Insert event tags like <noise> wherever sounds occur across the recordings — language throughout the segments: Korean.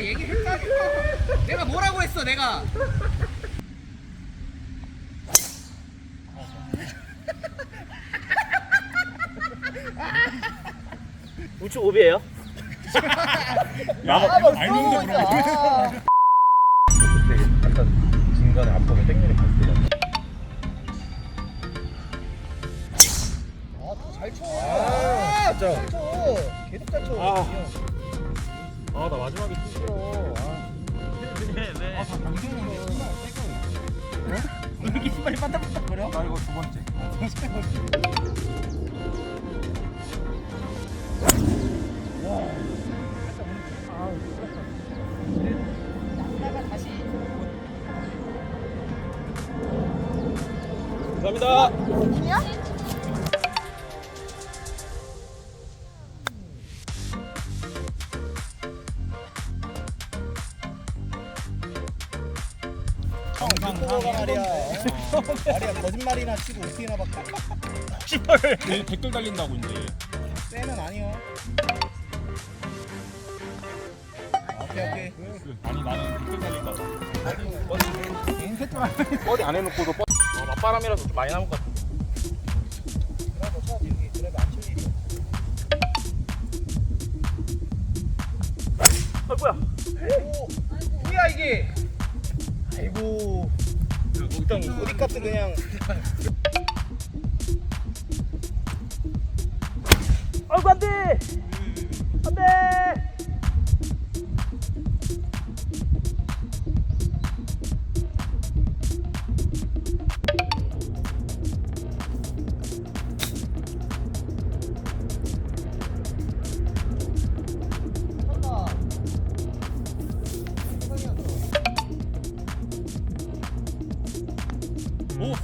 내가 얘기했다니까. 내가 뭐라고 했어, 내가. 우측 오비예요? 알면서 물어보지. 그때 잠깐 중간에 앞으로 땡기는. 잘 쳐. 아, 진짜. 잘 쳐. 계속 잘 쳐. 아. 아, 나 마지막에 싫어. 왜 왜? 왜 이렇게 신발이 반짝반짝 거려? 나 이거 두 번째. 다시. 감사합니다. 말이야. 거짓말이나 치고 웃기나 밖에. 내 댓글 달린다고 이제. 쎄는 아니요. 아, 오케이 오케이. 아니 나는 댓글 봐. 버디 안 해놓고도 버디. 어, 맞바람이라서 좀 많이 남은 것 같아. 그래도 쳐야지 여기. 그래도 안칠 일이야. 아 뭐야? 오, 뭐야 이게? 아이고. 일단 어디 값도 그냥. 아이고 안돼! 안돼!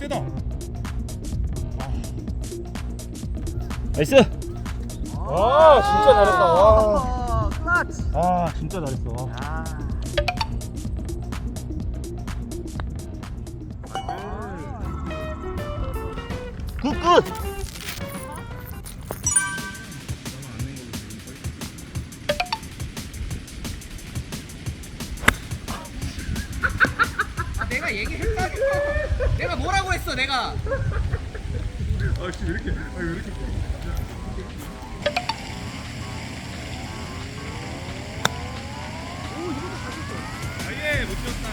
오 세다. 나이스! 와 진짜 잘했다. 와. 아, 클라치. 아 진짜 잘했어. 와. 아. 굿굿! 아, 내가 얘기했다니까. 내가 뭐라고 했어, 내가. 아 씨 왜 이렇게 아, 왜 이렇게. 아예 못 쳤다.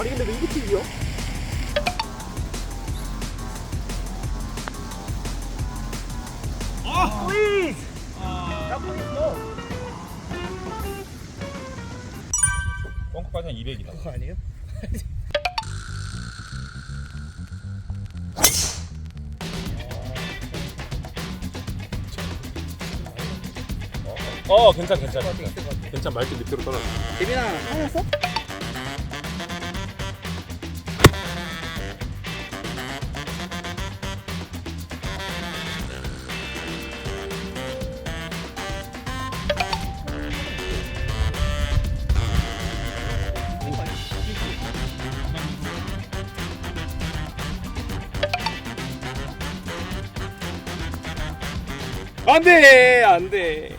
아니 근데 왜 이렇게 이겨? 아. 한 200이다. 그거 아니에요? <laughs> 어 괜찮 괜찮 같아. 괜찮 말뚝 밑으로 떨어져. 재민아, 하였어? 안돼 안돼.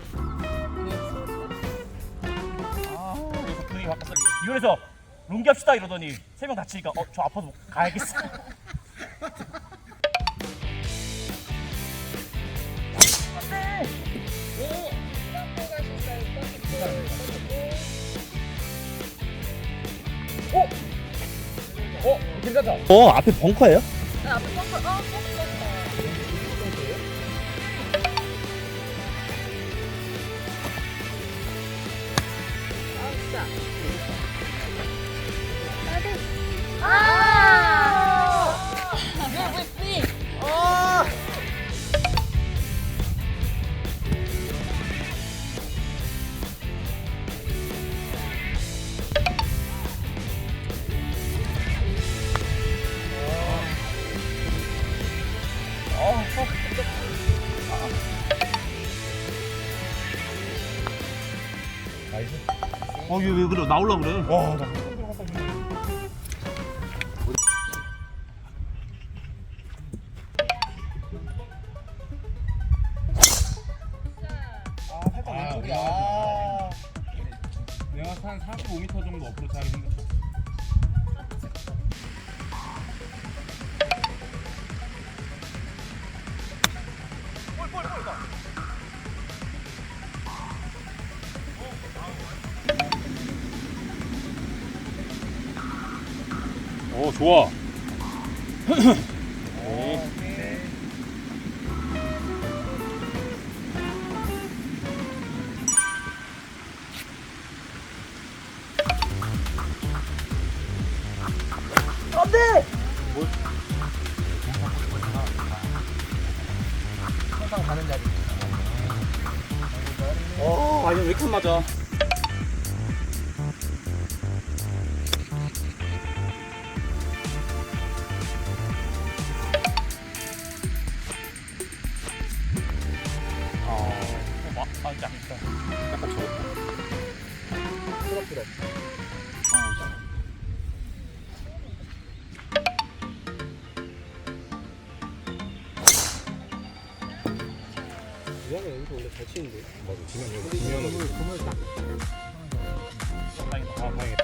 분위기 바꿨어. 이혼해서 롱기 합시다 이러더니 세 명 다치니까 어 저 아파서 가야겠어. 어 괜찮다. 어 앞에 벙커예요? 어 나이스. 얘 왜 그래 나올라 그래? 와 나. 아, 살짝 왼쪽이야. 아. 여기서 한 45m 정도 어프로치 하기 힘들죠. 오 좋아. 항상 가는 자리. 어, 아니 왜 이렇게 안 맞아? 아, 미안해 여기서 원래 잘 치는데. 맞아. 지금 여기 그물 그물 딱. 다행이다. 아 다행이다.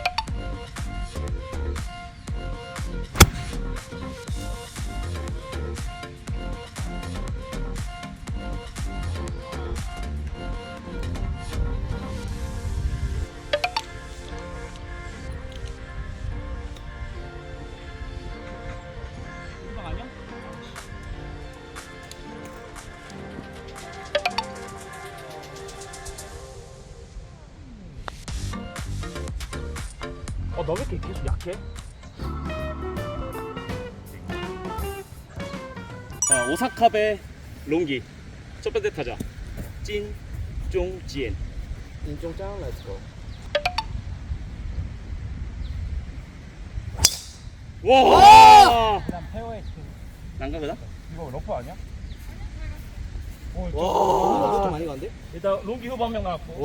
어, 너 왜 이렇게 계속 약해? 자, 오사카베 롱기 첫 번째 타자 찐, 쫑, 지엔 인종 짱 렛츠고. 와! 그다음 페어웨이 치. 난가보다? 이거 러프 아니야? 와 이거 좀 많이 간데? 일단 롱기 후보 한명 나왔고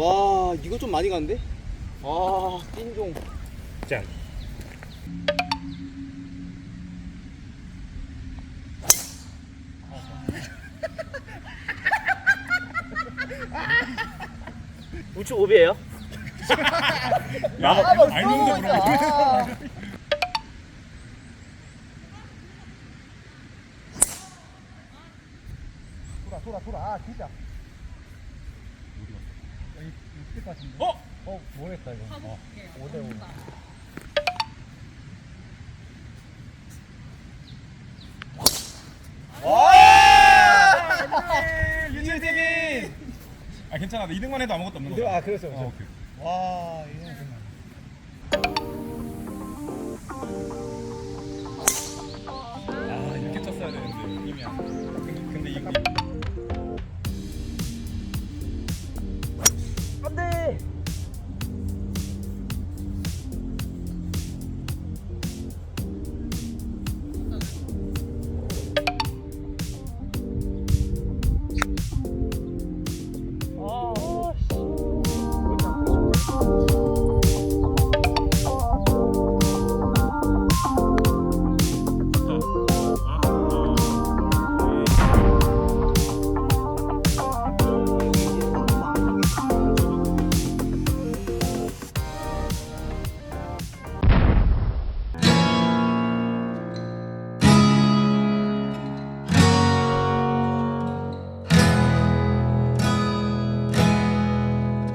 와 이거 좀 많이 간데? 아 띵종. 짠. <laughs> 우측 오비에요? 야, 알는데 물어봐. 돌아 돌아 돌아 아 진짜. 여기 있을 것 같은데. 어? 어 모르겠다 이거. 어. 5대 5. 윤재빈. 아 괜찮아. 나 2등만 해도 아무것도 없는 거야. 아 그렇죠 어, 그렇죠. 오케이. 와 이거 아 이렇게 쳤어야 되는데 힘이야. 근데, 근데 이거